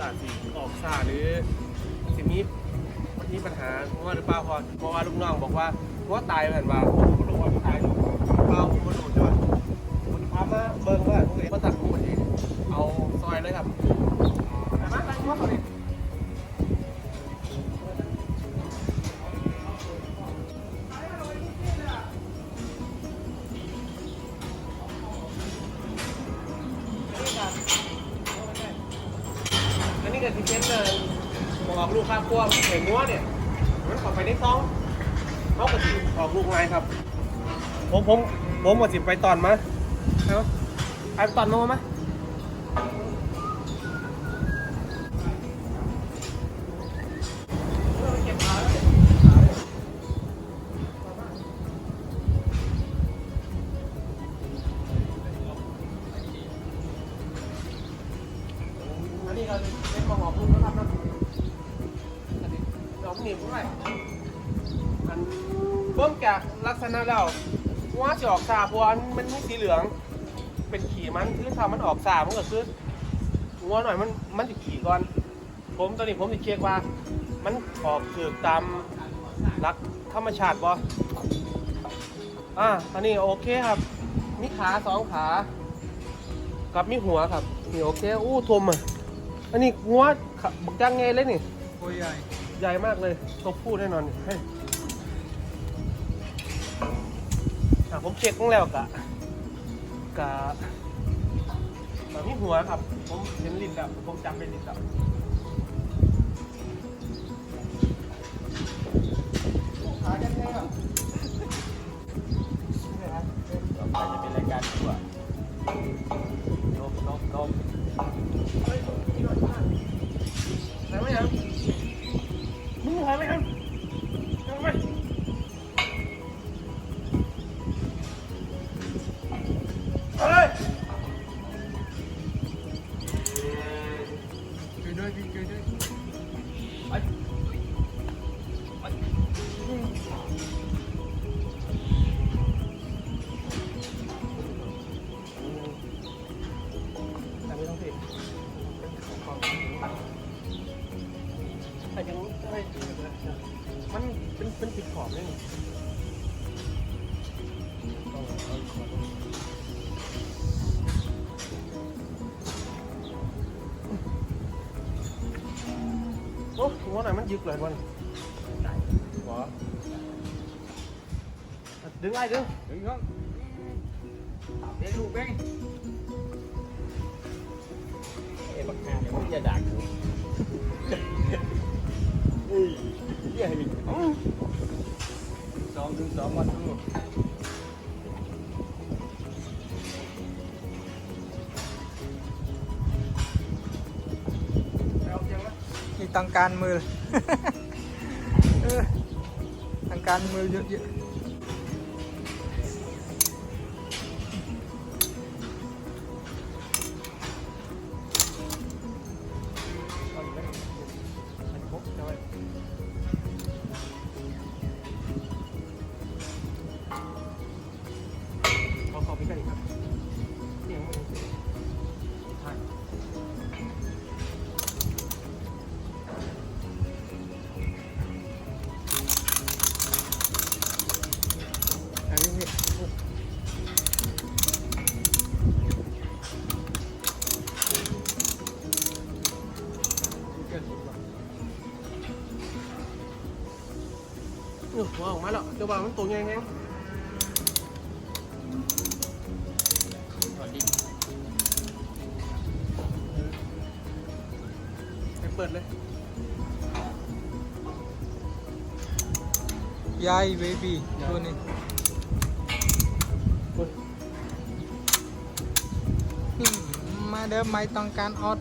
อาจสิออกซ่าหรือสิมีมีปัญหาเพราะว่าหรือเปล่าพอเพราะว่าลูกน้องบอกว่าเพราะว่าตายเหมือนว่าผมก็รู้ว่าตายอยู่เปล่าผมก็รู้ใช่ไหมคุณพามาเบิ่งว่าพวกนี้มาตัดผมเองเอาซอยเลยครับแต่มาตั้งว่าเขาดิอัน บอกลูกค้าพวกเห็นงัวเนี่ยมันเข้าไปในซองเขาก็สิออกลูกไงครับ ผมผมผมหมดสิไปตอนมาเอาไปตอนโน้มาอันนี้ก็เป็นมาหอบลูกนะครับนะอัน นี้ดอกหนีบด้วยอันเบิ่งจากลักษณะแล้วว่าจะออกสาเพราะว่ามันมีสีเหลือง เป็นขี่มันคือถ้ามันออกสามันก็คืองัวหน่อยมันมันจะขี่ก่อน ผมตอนนี้ผมจะเช็คว่า มันออกคือตามหลักธรรมชาติบ่อ่าอันนี้โอเคครับ มีขาสองขา กับมีหัวครับนี่โอเค อู้ทมอะ อันนี้งัวขะบักจังไงเลยนี่โอ้ยใหญ่ ใหญ่มากเลยตัวผู้แน่นอนนี่เฮ้ผมเช็คงแล้วกะกะแบบมีหัวครับ ผมเห็นลิ้นแล้วผมจำเป็นลิ้นแล้วขาจังไงอะต่อไปจะเป็นรายการทั่วนกนกนกเฮ้ยมีหน่อยมาก อ้หัวไหนมันยึกเลยบอลหัวดึงไอ้ดึงถึงครับเด็กลูกเบ้งเอ้บักหน้าเนี่ยมันจะดักอยู่อุ้ยเหี้ยให้มีสองถึงสองวันดูเอา มีตังการมือเออตังการมือเยอะเอาอีกไหมอันนี้ครบเอาไว้ขอขอพี่กันอีกครับ โอ้โหออกมาแล้วเจ้าบ่าวมันตัวใหญ่แฮงสวัสดีไปเปิดเลยๆยายเบบี้ตัวนี้เปิดอืมมาเด้อไม่ต้องการออด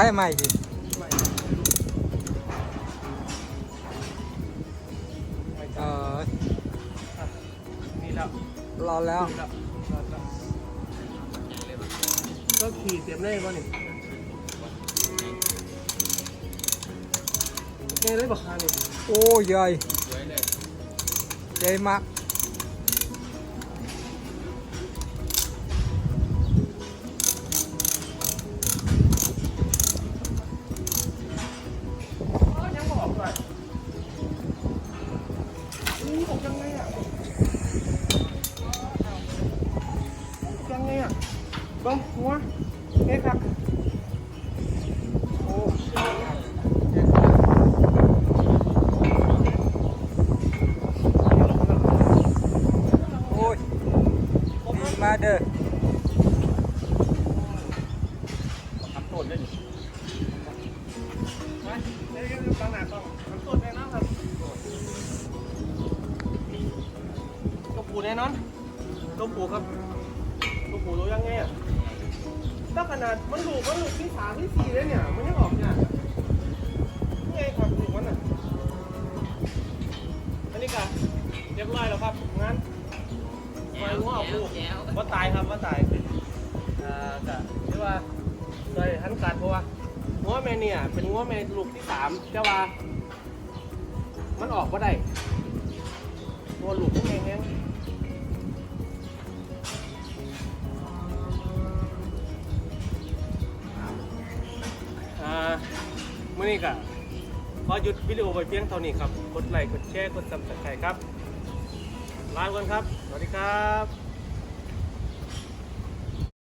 ตายใหม่ดิไม่ไม่เอจ้าอนี่แล้วรอแล้ว นี่แล้วแล้วแล้วก็ขี่เต็มได้ป่ะนี่แกได้บักคานี่โอ้ใหญ่สวยเลยใหญ่มาก ตั้งหน้ากล้องทำต้นแน่นอนครับตัวผูแน่นอนตัวผูครับตัวผูตัวยังไงอะถ้าขนาดมันหลูกมันหลูกที่สามที่สี่เลยเนี่ย มันยังออกเนี่ยนี่ไงครับลูกมันอะอันนี้ก็เรียบร้อยแล้วครับ งั้นปล่อยหัวออกลูกว่าตายครับว่าตายอ่าก็เรียกว่าโดยทันการเพราะว่า วแม่เนี่ย เป็นงัวแม่ลูกที่สามแต่ว่า มันออกก็ได้ตัวลูกพวกเองแห้งมื่อนี้ก็ขอหยุดวิดีโอไปเพียงเท่านี้ครับ กดไลค์ กดแชร์ กดซับสไครต์ครับ ลาไปก่อนครับ สวัสดีครับ